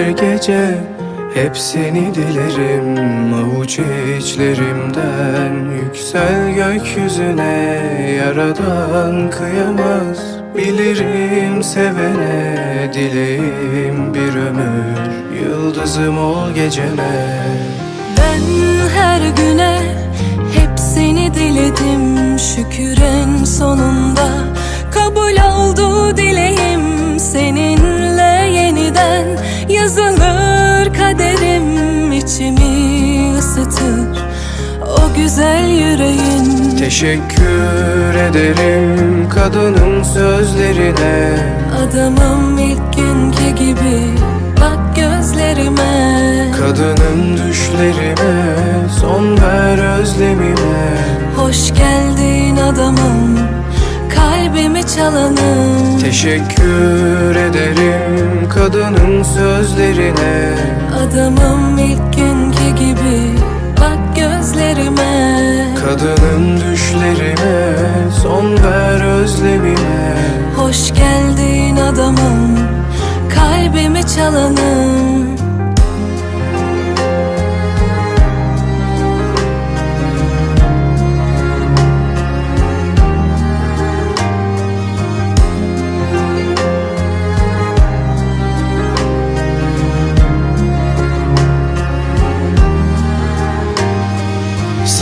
gece hep seni dilerim Avuç içlerimden. Yüksel gökyüzüne Yaradan kıyamaz. Bilirim sevene Dileğim bir ömür. Yıldızım ol geceme Ben her güne hep seni diledim. Şükür en sonunda güzel yüreğin. Teşekkür ederim kadının sözlerine. Adamım ilk günkü gibi. Bak gözlerime. Kadının düşlerime son ver özlemime. Hoş geldin adamım. Kalbimi çalanım Teşekkür ederim kadının sözlerine. Adamım ilk günkü Kadının düşlerime son ver özlemime. Hoş geldin adamım kalbimi çalanım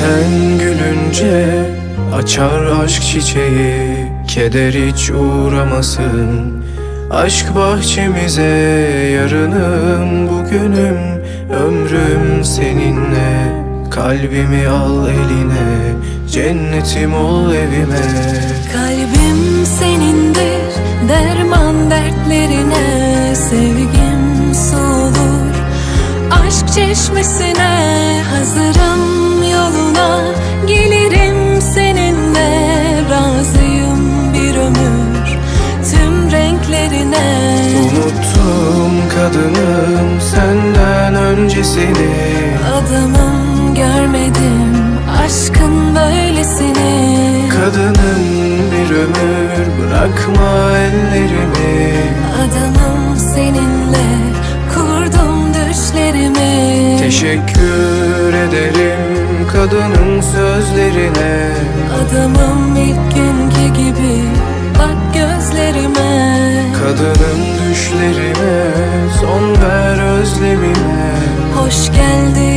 Sen gülünce açar aşk çiçeği Keder hiç uğramasın. Aşk bahçemize yarınım bugünüm Ömrüm seninle. Kalbimi al eline Cennetim ol evime. Kalbim senindir derman dertlerine. Sevgim su aşk çeşmesine Hazırım yoluna gelirim seninle. Razıyım bir ömür tüm renklerine. Unuttum kadınım senden öncesini. Adamım görmedim aşkın böylesini. Kadının bir ömür bırakma ellerimi. Adamım seninle kurdum düşlerimi. Teşekkür ederim kadının sözlerine. Adamım ilk günkü gibi bak gözlerime. Kadının düşlerime son ver özlemime. Hoş geldin